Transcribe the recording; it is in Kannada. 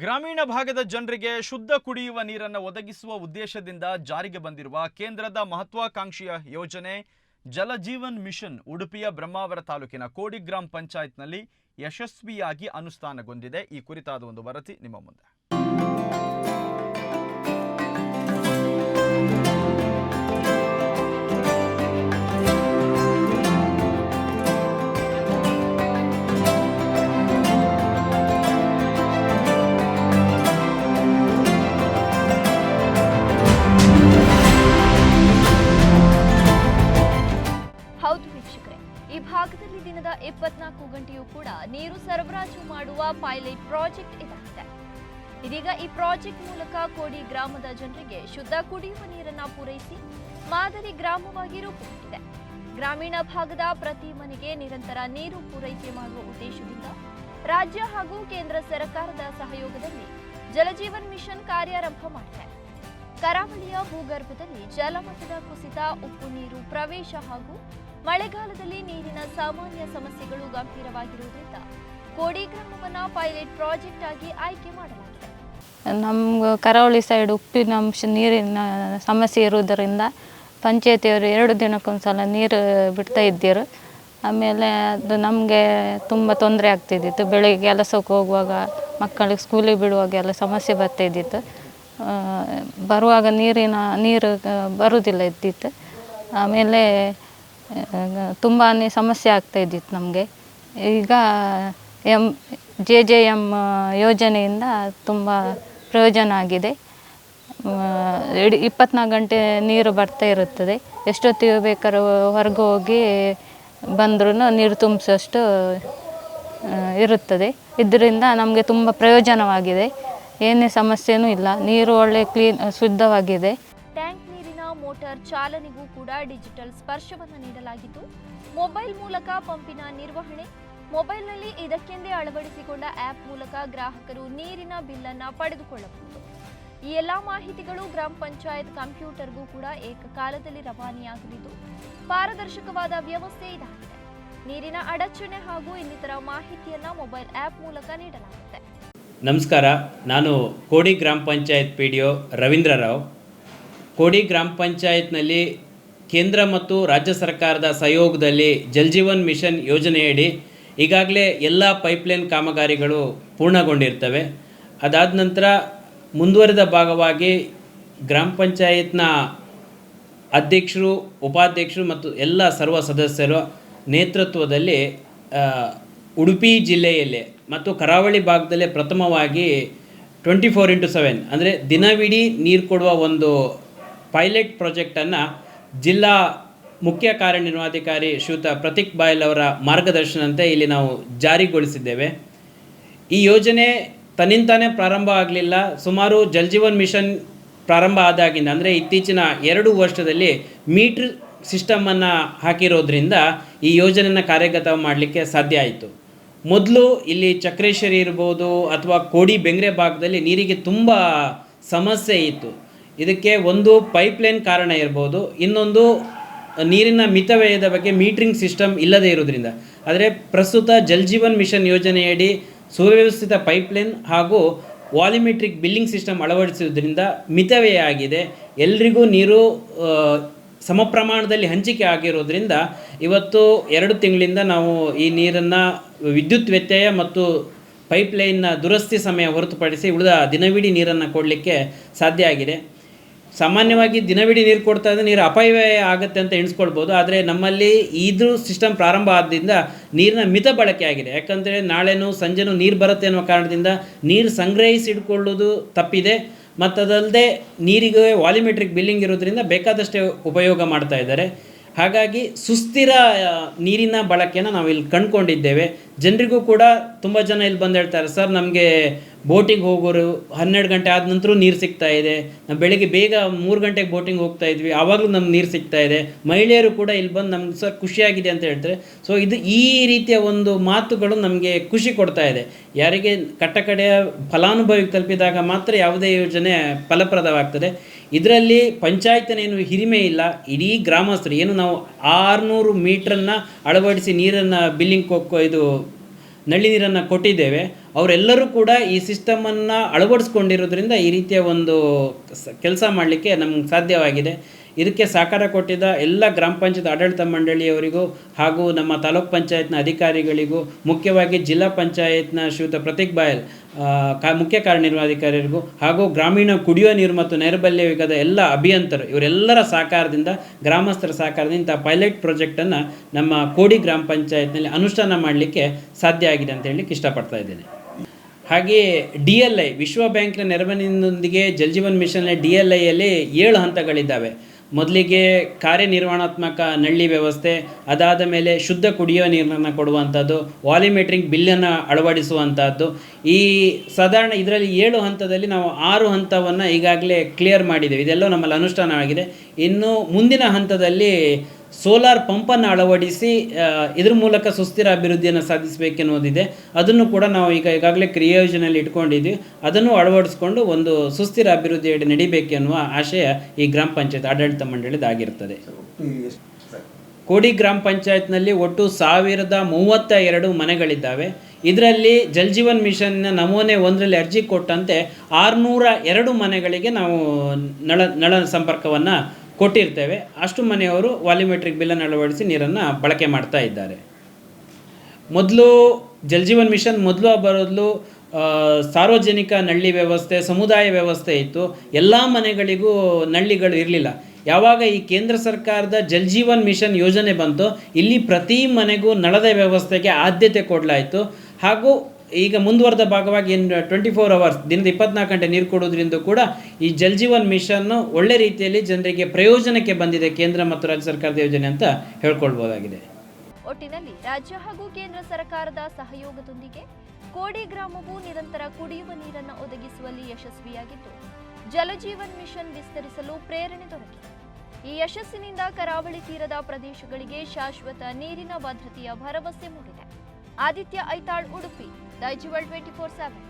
ಗ್ರಾಮೀಣ ಭಾಗದ ಜನರಿಗೆ ಶುದ್ಧ ಕುಡಿಯುವ ನೀರನ್ನು ಒದಗಿಸುವ ಉದ್ದೇಶದಿಂದ ಜಾರಿಗೆ ಬಂದಿರುವ ಕೇಂದ್ರದ ಮಹತ್ವಾಕಾಂಕ್ಷಿಯ ಯೋಜನೆ ಜಲಜೀವನ್ ಮಿಷನ್ ಉಡುಪಿಯ ಬ್ರಹ್ಮಾವರ ತಾಲೂಕಿನ ಕೋಡಿ ಗ್ರಾಮ ಪಂಚಾಯತ್ನಲ್ಲಿ ಯಶಸ್ವಿಯಾಗಿ ಅನುಷ್ಠಾನಗೊಂಡಿದೆ. ಈ ಕುರಿತಾದ ಒಂದು ವರದಿ ನಿಮ್ಮ ಮುಂದೆ. ಸರಬರಾಜು ಮಾಡುವ ಪೈಲಟ್ ಪ್ರಾಜೆಕ್ಟ್ ಇದಾಗಿದೆ. ಇದೀಗ ಈ ಪ್ರಾಜೆಕ್ಟ್ ಮೂಲಕ ಕೋಡಿ ಗ್ರಾಮದ ಜನರಿಗೆ ಶುದ್ಧ ಕುಡಿಯುವ ನೀರನ್ನು ಪೂರೈಸಿ ಮಾದರಿ ಗ್ರಾಮವಾಗಿ ರೂಪುಗೊಂಡಿದೆ ಗ್ರಾಮೀಣ ಭಾಗದ ಪ್ರತಿ ಮನೆಗೆ ನಿರಂತರ ನೀರು ಪೂರೈಕೆ ಮಾಡುವ ಉದ್ದೇಶದಿಂದ ರಾಜ್ಯ ಹಾಗೂ ಕೇಂದ್ರ ಸರ್ಕಾರದ ಸಹಯೋಗದಲ್ಲಿ ಜಲಜೀವನ್ ಮಿಷನ್ ಕಾರ್ಯಾರಂಭ ಮಾಡಿದೆ. ಕರಾವಳಿಯ ಭೂಗರ್ಭದಲ್ಲಿ ಜಲಮಟ್ಟದ ಕುಸಿತ, ಉಪ್ಪು ನೀರು ಪ್ರವೇಶ ಹಾಗೂ ಮಳೆಗಾಲದಲ್ಲಿ ನೀರಿನ ಸಾಮಾನ್ಯ ಸಮಸ್ಯೆಗಳು ಗಂಭೀರವಾಗಿರುವುದರಿಂದ ಕೋಡಿ ಗ್ರಾಮವನ್ನ ಪೈಲಟ್ ಪ್ರಾಜೆಕ್ಟ್ ಆಗಿ ಆಯ್ಕೆ ಮಾಡಲಾಗಿದೆ. ನಮ್ಮ ಕರಾವಳಿ ಸೈಡ್ ಉಪ್ಪಿನ ಅಂಶ ನೀರಿನ ಸಮಸ್ಯೆ ಇರುವುದರಿಂದ ಪಂಚಾಯತಿಯವರು ಎರಡು ದಿನಕ್ಕೊಂದ್ಸಲ ನೀರು ಬಿಡ್ತಾ ಇದ್ದರು. ಆಮೇಲೆ ಅದು ನಮಗೆ ತುಂಬ ತೊಂದರೆ ಆಗ್ತಿದ್ದಿತ್ತು. ಬೆಳಿಗ್ಗೆ ಕೆಲಸಕ್ಕೆ ಹೋಗುವಾಗ ಮಕ್ಕಳಿಗೆ ಸ್ಕೂಲಿಗೆ ಬಿಡುವಾಗ ಎಲ್ಲ ಸಮಸ್ಯೆ ಬರ್ತಾ ಇದ್ದಿತ್ತು. ಬರುವಾಗ ನೀರಿನ, ನೀರು ಬರುವುದಿಲ್ಲ ಇದ್ದಿತ್ತು. ಆಮೇಲೆ ತುಂಬಾ ಸಮಸ್ಯೆ ಆಗ್ತಾ ಇದ್ದಿತ್ತು ನಮಗೆ. ಈಗ ಎಂ ಜೆ ಜೆ ಎಂ ಯೋಜನೆಯಿಂದ ತುಂಬ ಪ್ರಯೋಜನ ಆಗಿದೆ. ಇಡೀ ಇಪ್ಪತ್ನಾಲ್ಕು ಗಂಟೆ ನೀರು ಬರ್ತಾ ಇರುತ್ತದೆ. ಎಷ್ಟೊತ್ತಿಗೆ ಬೇಕಾದ್ರೂ ಹೊರಗೆ ಹೋಗಿ ಬಂದ್ರೂ ನೀರು ತುಂಬಿಸೋಷ್ಟು ಇರುತ್ತದೆ. ಇದರಿಂದ ನಮಗೆ ತುಂಬ ಪ್ರಯೋಜನವಾಗಿದೆ. ಏನೇ ಸಮಸ್ಯೆನೂ ಇಲ್ಲ. ನೀರು ಒಳ್ಳೆ ಕ್ಲೀನ್, ಶುದ್ಧವಾಗಿದೆ. ಟ್ಯಾಂಕ್ ನೀರಿನ ಮೋಟಾರ್ ಚಾಲನೆಗೂ ಕೂಡ ಡಿಜಿಟಲ್ ಸ್ಪರ್ಶವನ್ನು ನೀಡಲಾಗಿದ್ದು ಮೊಬೈಲ್ ಮೂಲಕ ಪಂಪಿನ ನಿರ್ವಹಣೆ ಮೊಬೈಲ್ನಲ್ಲಿ ಇದಕ್ಕೆಂದೇ ಅಳವಡಿಸಿಕೊಂಡ ಆಪ್ ಮೂಲಕ ಗ್ರಾಹಕರು ನೀರಿನ ಬಿಲ್ಲನ್ನು ಪಡೆದುಕೊಳ್ಳಬಹುದು. ಈ ಎಲ್ಲಾ ಮಾಹಿತಿಗಳು ಗ್ರಾಮ ಪಂಚಾಯತ್ ಕಂಪ್ಯೂಟರ್ಗೂ ಕೂಡ ಏಕಕಾಲದಲ್ಲಿ ರವಾನೆಯಾಗಲಿದ್ದು, ಪಾರದರ್ಶಕವಾದ ವ್ಯವಸ್ಥೆ ಇದಾಗಿದೆ. ನೀರಿನ ಅಡಚಣೆ ಹಾಗೂ ಇನ್ನಿತರ ಮಾಹಿತಿಯನ್ನ ಮೊಬೈಲ್ ಆಪ್ ಮೂಲಕ ನೀಡಲಾಗುತ್ತೆ. ನಮಸ್ಕಾರ, ನಾನು ಕೋಡಿ ಗ್ರಾಮ panchayat P D O Ravindra Rao. Kodi ಗ್ರಾಮ ಪಂಚಾಯತ್ನಲ್ಲಿ ಕೇಂದ್ರ ಮತ್ತು ರಾಜ್ಯ ಸರ್ಕಾರದ ಸಹಯೋಗದಲ್ಲಿ ಜಲ್ಜೀವನ್ ಮಿಷನ್ ಯೋಜನೆಯಡಿ ಈಗಾಗಲೇ ಎಲ್ಲ ಪೈಪ್ಲೈನ್ ಕಾಮಗಾರಿಗಳು ಪೂರ್ಣಗೊಂಡಿರ್ತವೆ. ಅದಾದ ನಂತರ ಮುಂದುವರೆದ ಭಾಗವಾಗಿ ಗ್ರಾಮ ಪಂಚಾಯತ್ನ ಅಧ್ಯಕ್ಷರು, ಉಪಾಧ್ಯಕ್ಷರು ಮತ್ತು ಎಲ್ಲ ಸರ್ವ ಸದಸ್ಯರ ನೇತೃತ್ವದಲ್ಲಿ ಉಡುಪಿ ಜಿಲ್ಲೆಯಲ್ಲೇ ಮತ್ತು ಕರಾವಳಿ ಭಾಗದಲ್ಲೇ ಪ್ರಥಮವಾಗಿ ಟ್ವೆಂಟಿ ಫೋರ್ ಇಂಟು ಸೆವೆನ್ ಅಂದರೆ ದಿನವಿಡೀ ನೀರು ಕೊಡುವ ಒಂದು ಪೈಲಟ್ ಪ್ರಾಜೆಕ್ಟನ್ನು ಜಿಲ್ಲಾ ಮುಖ್ಯ ಕಾರ್ಯನಿರ್ವಹಣಾಧಿಕಾರಿ ಶ್ರೀಯುತ ಪ್ರತೀಕ್ ಬಾಯಲ್ ಅವರ ಮಾರ್ಗದರ್ಶನಂತೆ ಇಲ್ಲಿ ನಾವು ಜಾರಿಗೊಳಿಸಿದ್ದೇವೆ. ಈ ಯೋಜನೆ ತನ್ನಿಂತಾನೇ ಪ್ರಾರಂಭ ಆಗಲಿಲ್ಲ. ಸುಮಾರು ಜಲ್ಜೀವನ್ ಮಿಷನ್ ಪ್ರಾರಂಭ ಆದಾಗಿಂದ, ಅಂದರೆ ಇತ್ತೀಚಿನ ಎರಡು ವರ್ಷದಲ್ಲಿ ಮೀಟ್ರ್ ಸಿಸ್ಟಮನ್ನು ಹಾಕಿರೋದ್ರಿಂದ ಈ ಯೋಜನೆಯನ್ನು ಕಾರ್ಯಗತ ಮಾಡಲಿಕ್ಕೆ ಸಾಧ್ಯ ಆಯಿತು. ಮೊದಲು ಇಲ್ಲಿ ಚಕ್ರೇಶ್ವರಿ ಇರ್ಬೋದು ಅಥವಾ ಕೋಡಿ ಬೆಂಗ್ರೆ ಭಾಗದಲ್ಲಿ ನೀರಿಗೆ ತುಂಬ ಸಮಸ್ಯೆ ಇತ್ತು. ಇದಕ್ಕೆ ಒಂದು ಪೈಪ್ಲೈನ್ ಕಾರಣ ಇರ್ಬೋದು. ಇನ್ನೊಂದು ನೀರಿನ ಮಿತವ್ಯಯದ ಬಗ್ಗೆ ಮೀಟ್ರಿಂಗ್ ಸಿಸ್ಟಮ್ ಇಲ್ಲದೇ ಇರೋದ್ರಿಂದ ಆದರೆ ಪ್ರಸ್ತುತ ಜಲ್ಜೀವನ್ ಮಿಷನ್ ಯೋಜನೆಯಡಿ ಸುವ್ಯವಸ್ಥಿತ ಪೈಪ್ಲೈನ್ ಹಾಗೂ ವಾಲ್ಯೂಮೆಟ್ರಿಕ್ ಬಿಲ್ಲಿಂಗ್ ಸಿಸ್ಟಮ್ ಅಳವಡಿಸುವುದರಿಂದ ಮಿತವ್ಯಯ ಆಗಿದೆ. ಎಲ್ರಿಗೂ ನೀರು ಸಮ ಪ್ರಮಾಣದಲ್ಲಿ ಹಂಚಿಕೆ ಆಗಿರೋದ್ರಿಂದ ಇವತ್ತು ಎರಡು ತಿಂಗಳಿಂದ ನಾವು ಈ ನೀರನ್ನು ವಿದ್ಯುತ್ ವ್ಯತ್ಯಯ ಮತ್ತು ಪೈಪ್ಲೈನ್ನ ದುರಸ್ತಿ ಸಮಯ ಹೊರತುಪಡಿಸಿ ಉಳಿದ ದಿನವಿಡೀ ನೀರನ್ನು ಕೊಡಲಿಕ್ಕೆ ಸಾಧ್ಯ ಆಗಿದೆ. ಸಾಮಾನ್ಯವಾಗಿ ದಿನವಿಡೀ ನೀರು ಕೊಡ್ತಾ ಇದ್ದರೆ ನೀರು ಅಪವ್ಯಯ ಆಗುತ್ತೆ ಅಂತ ಎಣಿಸ್ಕೊಳ್ಬೋದು. ಆದರೆ ನಮ್ಮಲ್ಲಿ ಇದು ಸಿಸ್ಟಮ್ ಪ್ರಾರಂಭ ಆದ್ದರಿಂದ ನೀರಿನ ಮಿತ ಬಳಕೆ ಆಗಿದೆ. ಯಾಕಂದರೆ ನಾಳೆನೂ ಸಂಜೆನೂ ನೀರು ಬರುತ್ತೆ ಅನ್ನೋ ಕಾರಣದಿಂದ ನೀರು ಸಂಗ್ರಹಿಸಿ ಇಟ್ಕೊಳ್ಳೋದು ತಪ್ಪಿದೆ. ಮತ್ತದಲ್ಲದೆ ನೀರಿಗೆ ವಾಲ್ಯೂಮೆಟ್ರಿಕ್ ಬಿಲ್ಲಿಂಗ್ ಇರೋದ್ರಿಂದ ಬೇಕಾದಷ್ಟೇ ಉಪಯೋಗ ಮಾಡ್ತಾ ಇದ್ದಾರೆ. ಹಾಗಾಗಿ ಸುಸ್ಥಿರ ನೀರಿನ ಬಳಕೆನ ನಾವು ಇಲ್ಲಿ ಕಂಡುಕೊಂಡಿದ್ದೇವೆ. ಜನರಿಗೂ ಕೂಡ ತುಂಬ ಜನ ಇಲ್ಲಿ ಬಂದು ಹೇಳ್ತಾರೆ, ಸರ್, ನಮಗೆ ಬೋಟಿಂಗ್ ಹೋಗೋರು ಹನ್ನೆರಡು ಗಂಟೆ ಆದ ನಂತರ ನೀರು ಸಿಗ್ತಾ ಇದೆ. ನಾವು ಬೆಳಿಗ್ಗೆ ಬೇಗ ಮೂರು ಗಂಟೆಗೆ ಬೋಟಿಂಗ್ ಹೋಗ್ತಾ ಇದ್ವಿ, ಆವಾಗಲೂ ನಮ್ಗೆ ನೀರು ಸಿಗ್ತಾ ಇದೆ. ಮಹಿಳೆಯರು ಕೂಡ ಇಲ್ಲಿ ಬಂದು ನಮ್ಗೆ ಸರ್ ಖುಷಿಯಾಗಿದೆ ಅಂತ ಹೇಳ್ತಾರೆ. ಸೊ ಇದು ಈ ರೀತಿಯ ಒಂದು ಮಾತುಗಳು ನಮಗೆ ಖುಷಿ ಕೊಡ್ತಾ ಇದೆ. ಯಾರಿಗೆ ಕಟ್ಟಕಡೆಯ ಫಲಾನುಭವಿಗೆ ತಲುಪಿದಾಗ ಮಾತ್ರ ಯಾವುದೇ ಯೋಜನೆ ಫಲಪ್ರದವಾಗ್ತದೆ. ಇದರಲ್ಲಿ ಪಂಚಾಯತ್ನೇನು ಹಿರಿಮೆ ಇಲ್ಲ, ಇಡೀ ಗ್ರಾಮಸ್ಥರು ಏನು ನಾವು ಆರುನೂರು ಮೀಟ್ರನ್ನು ಅಳವಡಿಸಿ ನೀರನ್ನು ಬಿಲ್ಲಿಂಗ್ ಕೊಕ್ಕೋ ಇದು ನಳ್ಳಿ ನೀರನ್ನು ಕೊಟ್ಟಿದ್ದೇವೆ. ಅವರೆಲ್ಲರೂ ಕೂಡ ಈ ಸಿಸ್ಟಮನ್ನು ಅಳವಡಿಸ್ಕೊಂಡಿರೋದ್ರಿಂದ ಈ ರೀತಿಯ ಒಂದು ಕೆಲಸ ಮಾಡಲಿಕ್ಕೆ ನಮ್ಗೆ ಸಾಧ್ಯವಾಗಿದೆ. ಇದಕ್ಕೆ ಸಹಕಾರ ಕೊಟ್ಟಿದ್ದ ಎಲ್ಲ ಗ್ರಾಮ ಪಂಚಾಯತ್ ಆಡಳಿತ ಮಂಡಳಿಯವರಿಗೂ ಹಾಗೂ ನಮ್ಮ ತಾಲೂಕ್ ಪಂಚಾಯತ್ನ ಅಧಿಕಾರಿಗಳಿಗೂ, ಮುಖ್ಯವಾಗಿ ಜಿಲ್ಲಾ ಪಂಚಾಯತ್ನ ಶ್ರೀಯುತ ಪ್ರತೀಕ್ ಬಾಯಲ್ ಕಾ, ಮುಖ್ಯ ಕಾರ್ಯನಿರ್ವಾಧಿಕಾರಿಗೂ ಹಾಗೂ ಗ್ರಾಮೀಣ ಕುಡಿಯುವ ನೀರು ಮತ್ತು ನೈರ್ಮಲ್ಯ ವಿಭಾಗದ ಎಲ್ಲ ಅಭಿಯಂತರು, ಇವರೆಲ್ಲರ ಸಹಕಾರದಿಂದ, ಗ್ರಾಮಸ್ಥರ ಸಹಕಾರದಿಂದ ಇಂಥ ಪೈಲಟ್ ಪ್ರಾಜೆಕ್ಟನ್ನು ನಮ್ಮ ಕೋಡಿ ಗ್ರಾಮ ಪಂಚಾಯತ್ನಲ್ಲಿ ಅನುಷ್ಠಾನ ಮಾಡಲಿಕ್ಕೆ ಸಾಧ್ಯ ಆಗಿದೆ ಅಂತ ಹೇಳಲಿಕ್ಕೆ ಇಷ್ಟಪಡ್ತಾ ಇದ್ದೇನೆ. ಹಾಗೆಯೇ ಡಿ ಎಲ್ ಐ, ವಿಶ್ವ ಬ್ಯಾಂಕ್ನ ನೆರವಿನೊಂದಿಗೆ Jal Jeevan mission D L ಐಯಲ್ಲಿ ಏಳು ಹಂತಗಳಿದ್ದಾವೆ. ಮೊದಲಿಗೆ ಕಾರ್ಯನಿರ್ವಹಣಾತ್ಮಕ ನಳ್ಳಿ ವ್ಯವಸ್ಥೆ, ಅದಾದ ಮೇಲೆ ಶುದ್ಧ ಕುಡಿಯುವ ನೀರನ್ನು ಕೊಡುವಂಥದ್ದು, ವಾಲ್ಯೂಮೆಟ್ರಿಕ್ ಬಿಲ್ಲನ್ನು ಅಳವಡಿಸುವಂಥದ್ದು. ಈ ಸಾಧಾರಣ ಇದರಲ್ಲಿ ಏಳು ಹಂತದಲ್ಲಿ ನಾವು ಆರು ಹಂತವನ್ನು ಈಗಾಗಲೇ ಕ್ಲಿಯರ್ ಮಾಡಿದ್ದೇವೆ. ಇದೆಲ್ಲ ನಮ್ಮಲ್ಲಿ ಅನುಷ್ಠಾನವಾಗಿದೆ. ಇನ್ನು ಮುಂದಿನ ಹಂತದಲ್ಲಿ ಸೋಲಾರ್ ಪಂಪನ್ನು ಅಳವಡಿಸಿ ಇದ್ರ ಮೂಲಕ ಸುಸ್ಥಿರ ಅಭಿವೃದ್ಧಿಯನ್ನು ಸಾಧಿಸಬೇಕೆನ್ನುವುದಿದೆ. ಅದನ್ನು ಕೂಡ ನಾವು ಈಗ ಈಗಾಗಲೇ ಕ್ರಿಯೋಜನಲ್ಲಿ ಇಟ್ಕೊಂಡಿದ್ವಿ. ಅದನ್ನು ಅಳವಡಿಸ್ಕೊಂಡು ಒಂದು ಸುಸ್ಥಿರ ಅಭಿವೃದ್ಧಿಯಡಿ ನಡಿಬೇಕೆನ್ನುವ ಆಶಯ ಈ ಗ್ರಾಮ ಪಂಚಾಯತ್ ಆಡಳಿತ ಮಂಡಳಿದಾಗಿರ್ತದೆ ಕೋಡಿ ಗ್ರಾಮ ಪಂಚಾಯತ್ನಲ್ಲಿ ಒಟ್ಟು ಸಾವಿರದ ಮೂವತ್ತ ಎರಡು ಮನೆಗಳಿದ್ದಾವೆ. ಇದರಲ್ಲಿ ಜಲ್ಜೀವನ್ ಮಿಷನ್ನ ನಮೂನೆ ಒಂದರಲ್ಲಿ ಅರ್ಜಿ ಕೊಟ್ಟಂತೆ ಆರುನೂರ ಎರಡು ಮನೆಗಳಿಗೆ ನಾವು ನಳ ನಳ ಸಂಪರ್ಕವನ್ನು ಕೊಟ್ಟಿರ್ತೇವೆ. ಅಷ್ಟು ಮನೆಯವರು ವಾಲ್ಯೂಮೆಟ್ರಿಕ್ ಬಿಲ್ಲನ್ನು ಅಳವಡಿಸಿ ನೀರನ್ನು ಬಳಕೆ ಮಾಡ್ತಾ ಇದ್ದಾರೆ. ಮೊದಲು ಜಲ್ ಜೀವನ್ ಮಿಷನ್ ಮೊದಲು ಬರೋದ್ಲು ಸಾರ್ವಜನಿಕ ನಳ್ಳಿ ವ್ಯವಸ್ಥೆ, ಸಮುದಾಯ ವ್ಯವಸ್ಥೆ ಇತ್ತು. ಎಲ್ಲ ಮನೆಗಳಿಗೂ ನಳ್ಳಿಗಳು ಇರಲಿಲ್ಲ. ಯಾವಾಗ ಈ ಕೇಂದ್ರ ಸರ್ಕಾರದ ಜಲ್ ಜೀವನ್ ಮಿಷನ್ ಯೋಜನೆ ಬಂತು, ಇಲ್ಲಿ ಪ್ರತಿ ಮನೆಗೂ ನಳದ ವ್ಯವಸ್ಥೆಗೆ ಆದ್ಯತೆ ಕೊಡಲಾಯಿತು. ಹಾಗೂ ಈಗ ಮುಂದುವರೆದ ಭಾಗವಾಗಿ ಏನು ಟ್ವೆಂಟಿ ಫೋರ್ ಅವರ್ಸ್ ದಿನದ ಇಪ್ಪತ್ನಾಲ್ಕು ಗಂಟೆ ನೀರು ಕೊಡೋದ್ರಿಂದ ಕೂಡ ಈ ಜಲ್ ಜೀವನ್ ಮಿಷನ್ ಒಳ್ಳೆ ರೀತಿಯಲ್ಲಿ ಜನರಿಗೆ ಪ್ರಯೋಜನಕ್ಕೆ ಬಂದಿದೆ ಕೇಂದ್ರ ಮತ್ತು ರಾಜ್ಯ ಸರ್ಕಾರದ ಯೋಜನೆ ಅಂತ ಹೇಳ್ಕೊಳ್ಬೋದಾಗಿದೆ. ಒಟ್ಟಿನಲ್ಲಿ ರಾಜ್ಯ ಹಾಗೂ ಕೇಂದ್ರ ಸರ್ಕಾರದ ಸಹಯೋಗದೊಂದಿಗೆ ಕೋಡಿ ಗ್ರಾಮವು ನಿರಂತರ ಕುಡಿಯುವ ನೀರನ್ನು ಒದಗಿಸುವಲ್ಲಿ ಯಶಸ್ವಿಯಾಗಿದ್ದು ಜಲಜೀವನ್ ಮಿಷನ್ ವಿಸ್ತರಿಸಲು ಪ್ರೇರಣೆ ದೊರಕಿದೆ. ಈ ಯಶಸ್ಸಿನಿಂದ ಕರಾವಳಿ ತೀರದ ಪ್ರದೇಶಗಳಿಗೆ ಶಾಶ್ವತ ನೀರಿನ ಭದ್ರತೆಯ ಭರವಸೆ ಮೂಡಿದೆ. Aditya Aithal Udupi Daijiworld twenty four seven